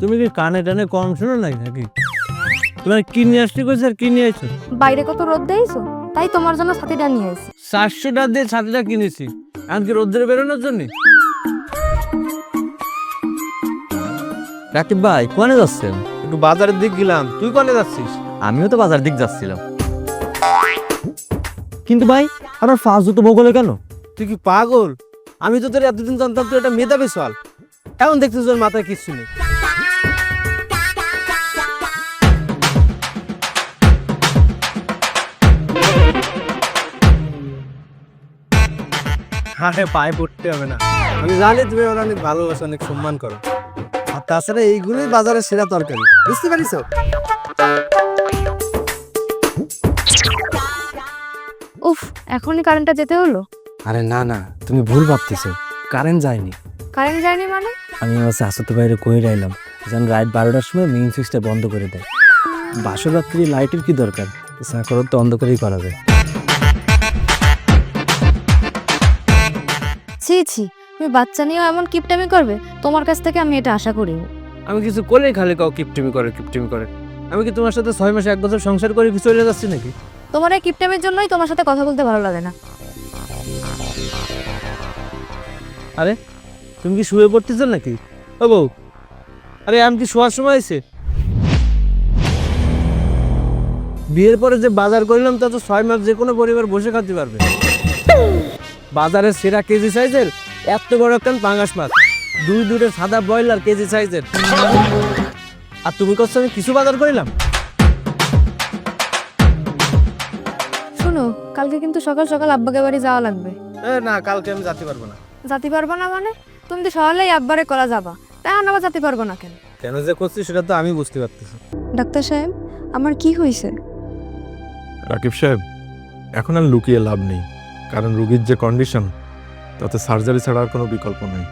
তুমি কি কানে টানে কম শোনো নাই নাকি? তোমার কি নিয়ে আসতে কইছে আর কি নিয়ে আইছো? বাইরে কত রোদ দেইছো তাই তোমার জন্য ছাতিটা নিয়ে এসেছি চারশো টাকা দিয়ে ছাতিটা কিনেছি। এমনকি রোদ্রে বেরোনোর জন্য? রাকিব ভাই কোনে যাচ্ছেন? একটু বাজারের দিক গেলাম। তুই কনে যাচ্ছিস? আমিও তো বাজার দিক যাচ্ছিলাম। কিন্তু ভাই আপনার ফাঁস জুতো বগলে কেন? তুই কি পাগল? আমি তো তোর এতদিন জানতাম তুই একটা মেধাবী সল এখন দেখছিস তোর মাথায় কিচ্ছু নেই। আরে পায়ে পড়তে হবে না। আমি জানি তুমি ওরা অনেক ভালোবাসো অনেক সম্মান করো। আর তাছাড়া এইগুলোই বাজারের সেরা তরকারি। বুঝতে পারিস উফ এখনই কারেন্টটা যেতে হলো? আরে না না তুমি ভুল ভাবতেছো। কারেন্ট যায়নি। কারেন্ট যায়নি মানে? আমি আমার শাশুতো বাইরে কই রাইলাম যেন রাত বারোটার সময় মেইন সুইচটা বন্ধ করে দেয়। বাসর রাত্রি লাইটের কি দরকার? সাঁকর তো অন্ধকারেই করা যায়। ছি ছি তুমি বাচ্চা নিয়েও এমন কিপটামি করবে? তোমার কাছ থেকে আমি এটা আশা করিনি। আমি কিছু করলেই খালি কাউ কিপটিমি করে কিপটিমি করে। আমি কি তোমার সাথে ছয় মাসে এক বছর সংসার করে কি চলে যাচ্ছি নাকি? তোমার এই কিপটামির জন্যই তোমার সাথে কথা বলতে ভালো লাগে না। আরে তুমি কি শুয়ে পড়তেছ নাকি? ও বউ আরে আমি কি শোয়ার সময় আছে বিয়ের পরে যে বাজার করলাম তা তো ছয় মাস যে কোনো পরিবার বসে খাতে পারবে। বাজারের সেরা কেজি সাইজের এত বড় একখান পাঙ্গাস মাছ। দুই দুটো সাদা ব্রয়লার কেজি সাইজের। আর তুমি করছ আমি কিছু বাজার করিলাম? শোনো কালকে কিন্তু সকাল সকাল আব্বাকে বাড়ি যাওয়া লাগবে। না কালকে আমি যেতে পারব না। যাতে পারব না মানে? তুমি তো সকালেই আব্বারে করা যাবা। তাই আবার যেতে পারব না কেন? কেন যে করছি সেটা তো আমি বুঝতে পারতেছি। ডাক্তার সাহেব আমার কি হয়েছে রাকিব সাহেব এখন আর লুকিয়ে লাভ নেই। কারণ রুগীর যে কন্ডিশন তাতে সার্জারি ছাড়া আর কোনো বিকল্প নেই।